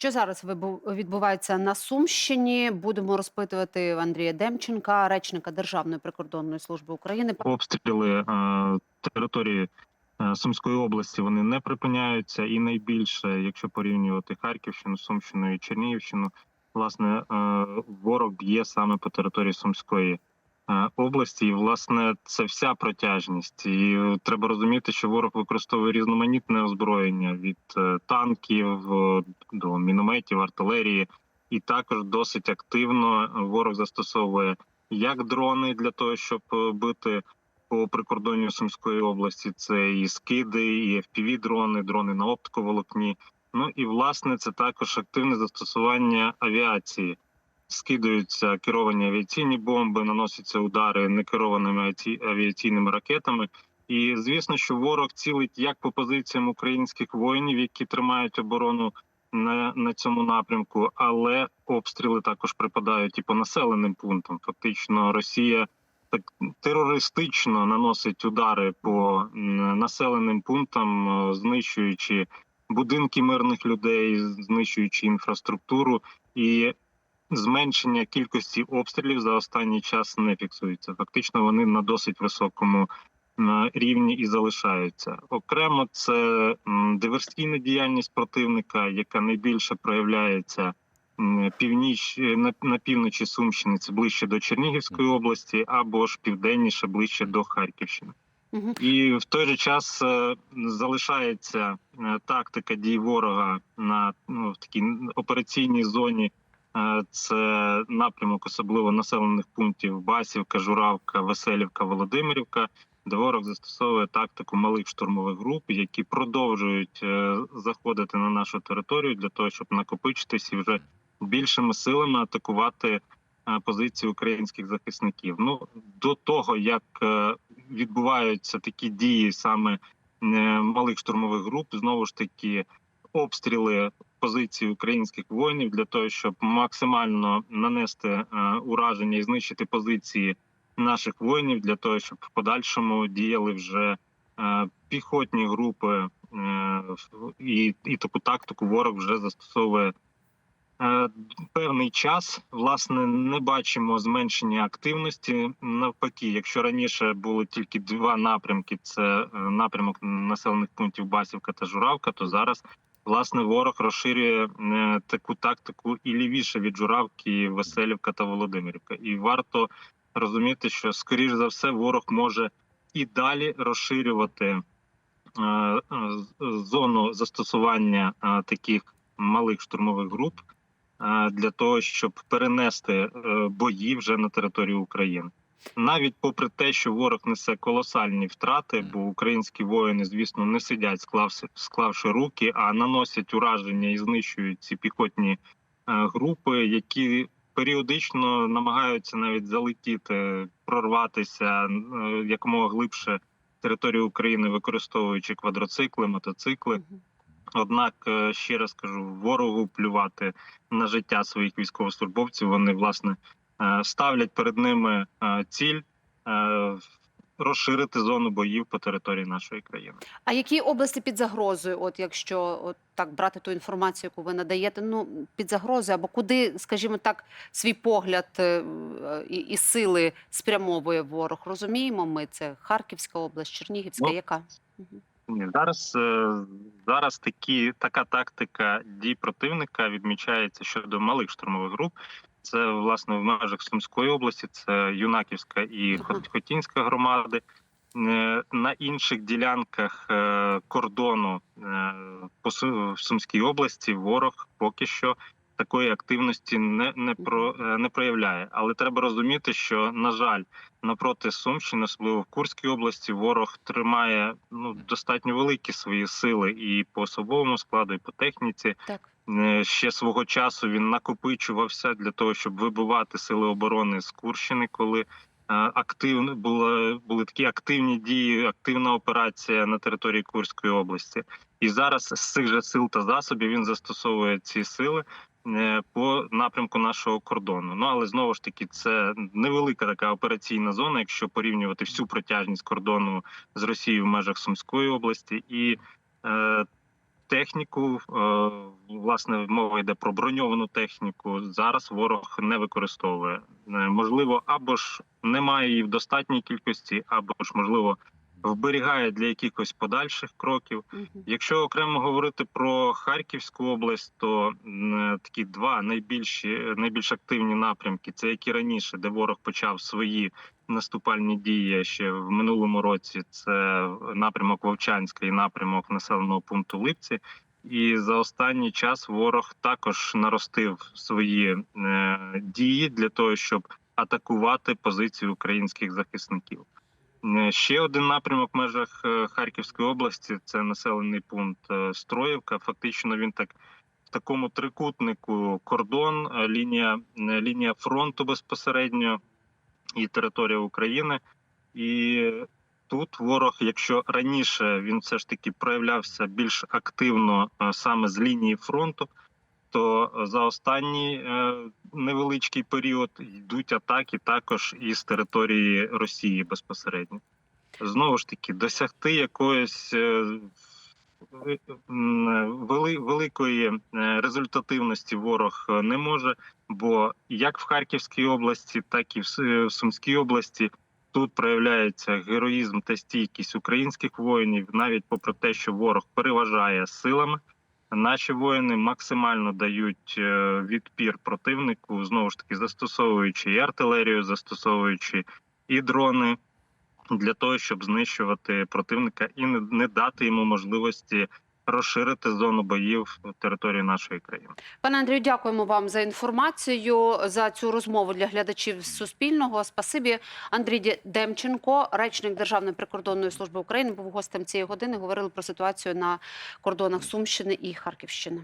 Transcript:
Що зараз відбувається на Сумщині? Будемо розпитувати Андрія Демченка, речника Державної прикордонної служби України. обстріли е, території е, Сумської області вони не припиняються, і найбільше, якщо порівнювати Харківщину, Сумщину і Чернігівщину, власне, е, ворог б'є саме по території Сумської області. І власне це вся протяжність. І е, треба розуміти, що ворог використовує різноманітне озброєння від е, танків е, до мінометів, артилерії, і також досить активно ворог застосовує як дрони для того, щоб е, бити по прикордонню Сумської області. Це і скиди, і fpv дрони, дрони на оптиковолокні. Ну і власне це також активне застосування авіації. Скидаються керовані авіаційні бомби, наносяться удари некерованими авіаці- авіаційними ракетами. І звісно, що ворог цілить як по позиціям українських воїнів, які тримають оборону на, на цьому напрямку, але обстріли також припадають і по населеним пунктам. Фактично, Росія так терористично наносить удари по населеним пунктам, знищуючи будинки мирних людей, знищуючи інфраструктуру і. Зменшення кількості обстрілів за останній час не фіксується. Фактично, вони на досить високому рівні і залишаються. Окремо це диверсійна діяльність противника, яка найбільше проявляється північ на, на півночі Сумщини, це ближче до Чернігівської області, або ж південніше, ближче до Харківщини. І в той же час е, залишається е, тактика дій ворога на ну, в такій операційній зоні. Е, Це напрямок, особливо населених пунктів Басівка, Журавка, Веселівка, Володимирівка, де ворог застосовує тактику малих штурмових груп, які продовжують е, заходити на нашу територію для того, щоб накопичитись і вже більшими силами атакувати е, позиції українських захисників. Ну до того як відбуваються такі дії саме малих штурмових груп, знову ж таки обстріли позицій українських воїнів для того, щоб максимально нанести е, ураження і знищити позиції наших воїнів, для того, щоб в подальшому діяли вже е, піхотні групи, е, і, і таку тактику ворог вже застосовує. Певний час власне не бачимо зменшення активності. Навпаки, якщо раніше було тільки два напрямки: це напрямок населених пунктів Басівка та Журавка, то зараз власне ворог розширює е, таку тактику і лівіше від Журавки, Веселівка та Володимирівка. І варто розуміти, що скоріш за все ворог може і далі розширювати е, зону застосування е, таких малих штурмових груп для того, щоб перенести бої вже на територію України. Навіть попри те, що ворог несе колосальні втрати, бо українські воїни, звісно, не сидять, склавши, склавши руки, а наносять ураження і знищують ці піхотні е, групи, які періодично намагаються навіть залетіти, прорватися е, якомога глибше територію України, використовуючи квадроцикли, мотоцикли. Однак, е, ще раз кажу, ворогу плювати на життя своїх військовослужбовців. Вони власне ставлять перед ними е, ціль е, розширити зону боїв по території нашої країни. А які області під загрозою? От якщо от так брати ту інформацію, яку ви надаєте, ну під загрозою, або куди, скажімо так, свій погляд е, е, і, і сили спрямовує ворог? Розуміємо, ми це Харківська область, Чернігівська, Ну, яка? Ні, зараз е, зараз такі така тактика дій противника відмічається щодо малих штурмових груп. Це власне в межах Сумської області, це Юнаківська і. Хотінська громади. Е, На інших ділянках е, кордону е, по в Сумській області ворог поки що такої активності не, не про не проявляє. Але треба розуміти, що на жаль, напроти Сумщини, особливо в Курській області, ворог тримає ну достатньо великі свої сили і по особовому складу, і по техніці. Так. Е, Ще свого часу він накопичувався для того, щоб вибивати сили оборони з Курщини, коли е, активно були, були такі активні дії, активна операція на території Курської області. І зараз з цих же сил та засобів він застосовує ці сили е, по напрямку нашого кордону. Ну але знову ж таки, це невелика така операційна зона, якщо порівнювати всю протяжність кордону з Росією в межах Сумської області, і техніку. е, Власне, мова йде про броньовану техніку. Зараз ворог не використовує. Е, Можливо, або ж немає її в достатній кількості, або ж можливо вберігає для якихось подальших кроків. Якщо окремо говорити про Харківську область, то такі два найбільші найбільш активні напрямки це як і раніше, де ворог почав свої наступальні дії ще в минулому році. Це напрямок Вовчанська і напрямок населеного пункту Липці. І за останній час ворог також наростив свої е, дії для того, щоб атакувати позиції українських захисників. Е, Ще один напрямок в межах е, Харківської області це населений пункт е, Строївка. Фактично він так в такому трикутнику кордон, лінія, лінія фронту безпосередньо і територія України. І тут ворог, якщо раніше він все ж таки проявлявся більш активно саме з лінії фронту, то за останній е, невеличкий період йдуть атаки також із території Росії безпосередньо. Знову ж таки, досягти якоїсь е, великої е, результативності ворог не може, бо як в Харківській області, так і в Сумській області тут проявляється героїзм та стійкість українських воїнів, навіть попри те, що ворог переважає силами. Наші воїни максимально дають е, відпір противнику, знову ж таки застосовуючи і артилерію, застосовуючи і дрони для того, щоб знищувати противника і не, не дати йому можливості розширити зону боїв території нашої країни. Пане Андрію, дякуємо вам за інформацію за цю розмову для глядачів Суспільного. Спасибі, Андрій Демченко, речник Державної прикордонної служби України, був гостем цієї години. Говорили про ситуацію на кордонах Сумщини і Харківщини.